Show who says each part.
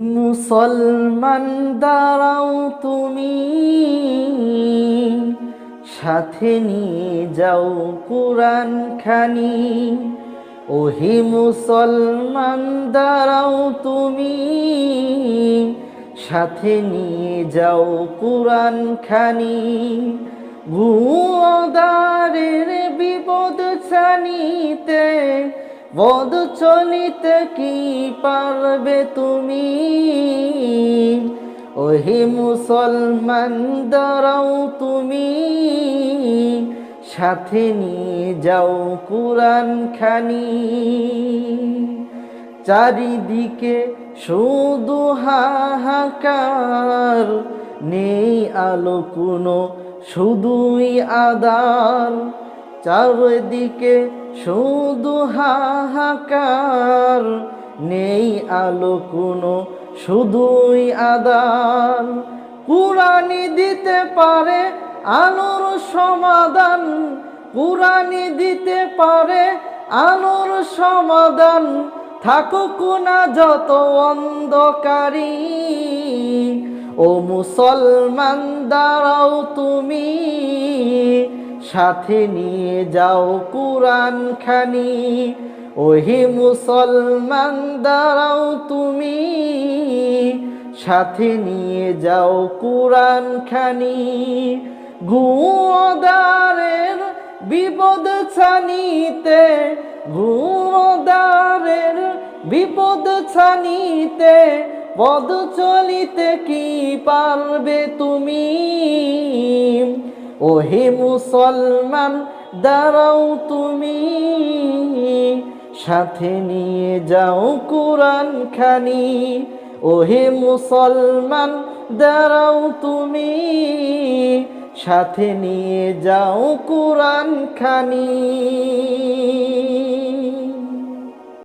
Speaker 1: মুসলমান দাঁড়াও তুমি, সাথে নিয়ে যাও কোরআন খানি ওহি মুসলমান দাঁড়াও তুমি, সাথে নিয়ে যাও কোরআন খানি গুদারের বিপদ ছানিতে বদ চলিতে কি পারবে তুমি? ওহে মুসলমান, দাঁড়াও তুমি। সাথে নিয়ে যাও কোরআন খানি চারিদিকে শুধু হাহাকার, নেই আলো কোনো, শুধুই আদার চারিদিকে শুধু হাহাকার, নেই আলো কোনো, শুধুই আদার কুরানি দিতে পারে আলোর সমাধান কুরানি দিতে পারে আলোর সমাধান। থাকুক না যত অন্ধকারী, ও মুসলমান, দাঁড়াও তুমি। সাথে নিয়ে যাও কুরআন খানি ওহি মুসলমান, দাঁড়াও তুমি। সাথে নিয়ে যাও কুরআন খানি গুদারের বিপদ ছানিতে গুদারের বিপদ ছানিতে পদ চলিতে কি পারবে তুমি? ওহে মুসলমান, দাঁড়াও তুমি। সাথে নিয়ে যাও কোরআন খানি ওহে মুসলমান, দাঁড়াও তুমি। সাথে নিয়ে যাও কোরআন খানি